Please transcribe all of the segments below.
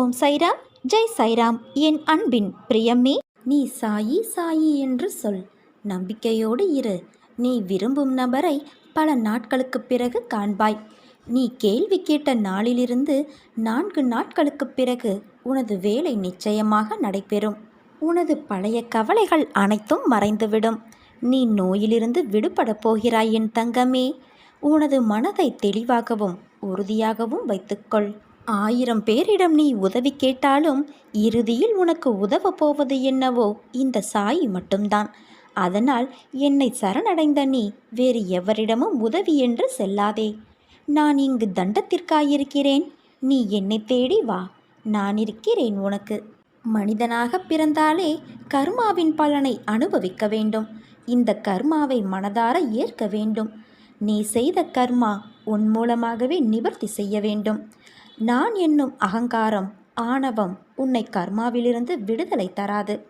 ஓம் சைராம் ஜெய் சைராம். என் அன்பின் பிரியமே நீ சாயி சாயி என்று சொல். நம்பிக்கையோடு இரு. நீ விரும்பும் நபரை பல நாட்களுக்குப் பிறகு காண்பாய். நீ கேள்வி கேட்ட நாளிலிருந்து நான்கு நாட்களுக்குப் பிறகு உனது வேலை நிச்சயமாக நடைபெறும். உனது பழைய கவலைகள் அனைத்தும் மறைந்துவிடும். நீ நோயிலிருந்து விடுபடப் போகிறாய் என் தங்கமே. உனது மனதை தெளிவாகவும் உறுதியாகவும் வைத்துக்கொள். ஆயிரம் பேரிடம் நீ உதவி கேட்டாலும் இறுதியில் உனக்கு உதவப் போவது என்னவோ இந்த சாய் மட்டும்தான். அதனால் என்னை சரணடைந்த நீ வேறு எவரிடமும் உதவி என்று செல்லாதே. நான் இங்கு தண்டத்திற்காயிருக்கிறேன். நீ என்னை தேடி வா. நான் இருக்கிறேன் உனக்கு. மனிதனாக பிறந்தாலே கர்மாவின் பலனை அனுபவிக்க வேண்டும். இந்த கர்மாவை மனதார ஏற்க வேண்டும். நீ செய்த கர்மா உன் மூலமாகவே நிவர்த்தி செய்ய வேண்டும். நான் என்னும் அகங்காரம் ஆணவம் உன்னை கர்மாவிலிருந்து விடுதலை தராது.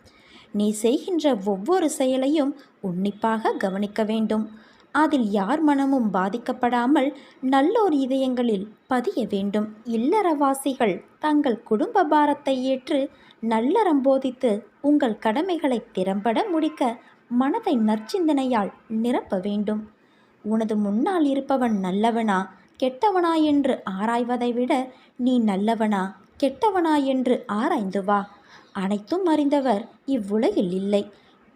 நீ செய்கின்ற ஒவ்வொரு செயலையும் உன்னிப்பாக கவனிக்க வேண்டும். அதில் யார் மனமும் பாதிக்கப்படாமல் நல்லோர் இதயங்களில் பதிய வேண்டும். இல்லறவாசிகள் தங்கள் குடும்ப பாரத்தை ஏற்று நல்லறம் போதித்து உங்கள் கடமைகளை திறம்பட முடிக்க மனதை நற்சிந்தனையால் நிரப்ப வேண்டும். உனது முன்னால் இருப்பவன் நல்லவனா? கெட்டவனா என்று ஆராய்வதை விட நீ நல்லவனா? கெட்டவனா என்று ஆராய்ந்து வா. அனைத்தும் அறிந்தவர் இவ்வுலகில் இல்லை.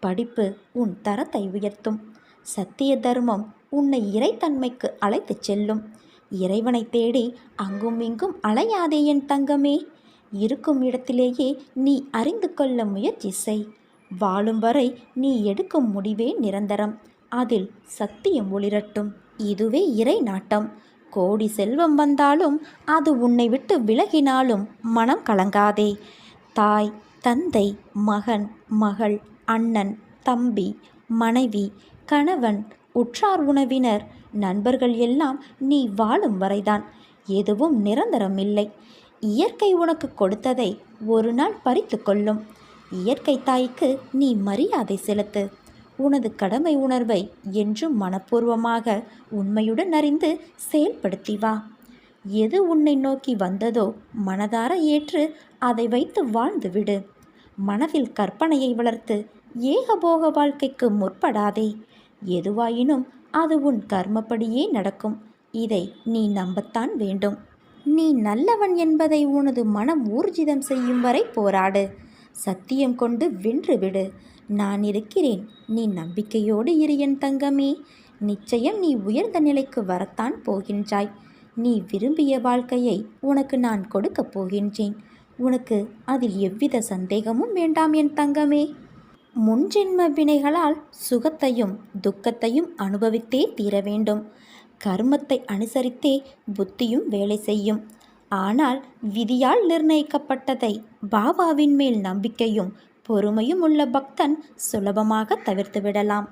படிப்பு உன் தரத்தை உயர்த்தும். சத்திய தர்மம் உன்னை இறைத்தன்மைக்கு அழைத்துச் செல்லும். இறைவனை தேடி அங்கும் இங்கும் அலையாதே என் தங்கமே. இருக்கும் இடத்திலேயே நீ அறிந்து கொள்ள முயற்சி செய். வாழும் வரை நீ எடுக்கும் முடிவே நிரந்தரம். அதில் சத்தியம் ஒளிரட்டும். இதுவே இறை நாட்டம். கோடி செல்வம் வந்தாலும் அது உன்னை விட்டு விலகினாலும் மனம் கலங்காதே. தாய் தந்தை மகன் மகள் அண்ணன் தம்பி மனைவி கணவன் உற்றார் உணவினர் நண்பர்கள் எல்லாம் நீ வாழும் வரைதான். எதுவும் நிரந்தரம் இல்லை. இயற்கை உனக்கு கொடுத்ததை ஒரு நாள் பறித்து கொள்ளும். இயற்கை தாய்க்கு நீ மரியாதை செலுத்து. உனது கடமை உணர்வை என்றும் மனப்பூர்வமாக உண்மையுடன் அறிந்து செயல்படுத்தி வா. எது உன்னை நோக்கி வந்ததோ மனதார ஏற்று அதை வைத்து வாழ்ந்து விடு. மனதில் கற்பனையை வளர்த்து ஏகபோக வாழ்க்கைக்கு முற்படாதே. எதுவாயினும் அது உன் கர்மப்படியே நடக்கும். இதை நீ நம்பத்தான் வேண்டும். நீ நல்லவன் என்பதை உனது மனம் ஊர்ஜிதம் செய்யும் வரை போராடு. சத்தியம் கொண்டு வென்று விடு. நான் இருக்கிறேன். நீ நம்பிக்கையோடு இரு என் தங்கமே. நிச்சயம் நீ உயர்ந்த நிலைக்கு வரத்தான் போகின்றாய். நீ விரும்பிய வாழ்க்கையை உனக்கு நான் கொடுக்கப் போகின்றேன். உனக்கு அதில் எவ்வித சந்தேகமும் வேண்டாம் என் தங்கமே. முன்ஜென்ம வினைகளால் சுகத்தையும் துக்கத்தையும் அனுபவித்தே தீர வேண்டும். கர்மத்தை அனுசரித்தே புத்தியும் வேலை செய்யும். ஆனால் விதியால் நிர்ணயிக்கப்பட்டதை பாபாவின் மேல் நம்பிக்கையும் பொறுமையும் உள்ள பக்தன் சுலபமாக தவிர்த்து விடலாம்